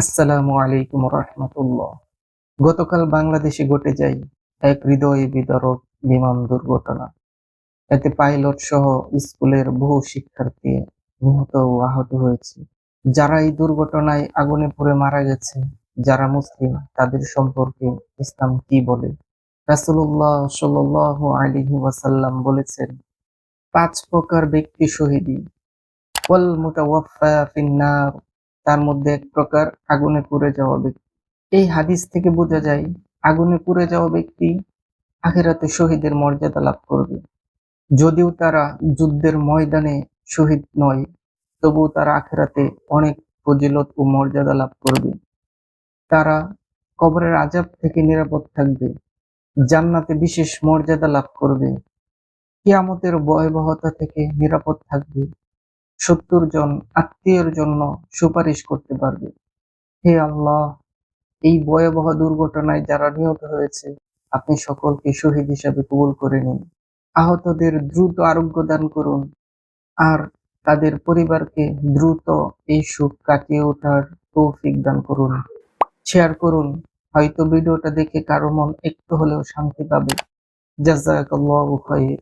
আসসালামু আলাইকুম রহমতুল্লাহ। গতকাল বাংলাদেশে ঘটে যায় এক হৃদয় বিদারক বিমান দুর্ঘটনা। এতে পাইলট সহ স্কুলের বহু শিক্ষার্থী নিহত ও আহত হয়েছে। যারা এই দুর্ঘটনায় আগুনে পুড়ে মারা গেছে, যারা মুসলিম, তাদের সম্পর্কে ইসলাম কি বলে? রাসূলুল্লাহ সাল্লাল্লাহু আলাইহি ওয়াসাল্লাম বলেছেন, পাঁচ প্রকার ব্যক্তি শহীদি। ওয়াল মুতাওয়াফফা ফিন্নার তার মধ্যে এক প্রকার আগুনে পুড়ে যাওয়া ব্যক্তি। এই হাদিস থেকে বোঝা যায়, আগুনে পুড়ে যাওয়া ব্যক্তি আখেরাতে শহীদের মর্যাদা লাভ করবে। যদিও তারা যুদ্ধের ময়দানে শহীদ নয়, তবুও তারা আখেরাতে অনেক ফজিলত ও মর্যাদা লাভ করবে। তারা কবরের আজাব থেকে নিরাপদ থাকবে, জান্নাতে বিশেষ মর্যাদা লাভ করবে, কিয়ামতের ভয়াবহতা থেকে নিরাপদ থাকবে। সত্তর জন আত্মীয়ের জন্য সুপারিশ করতে পারবে। হে আল্লাহ, এই ভয়াবহ দুর্ঘটনায় যারা নিহত হয়েছে, আপনি সকলকে শহীদ হিসাবে কবুল করে নিন। আহতদের দ্রুত আরোগ্য দান করুন আর তাদের পরিবারকে দ্রুত এই সুখ কাটিয়ে ওঠার তৌফিক দান করুন। শেয়ার করুন, হয়তো ভিডিওটা দেখে কারও মন একটু হলেও শান্তি পাবে। জাজাকাল্লাহু খাইর।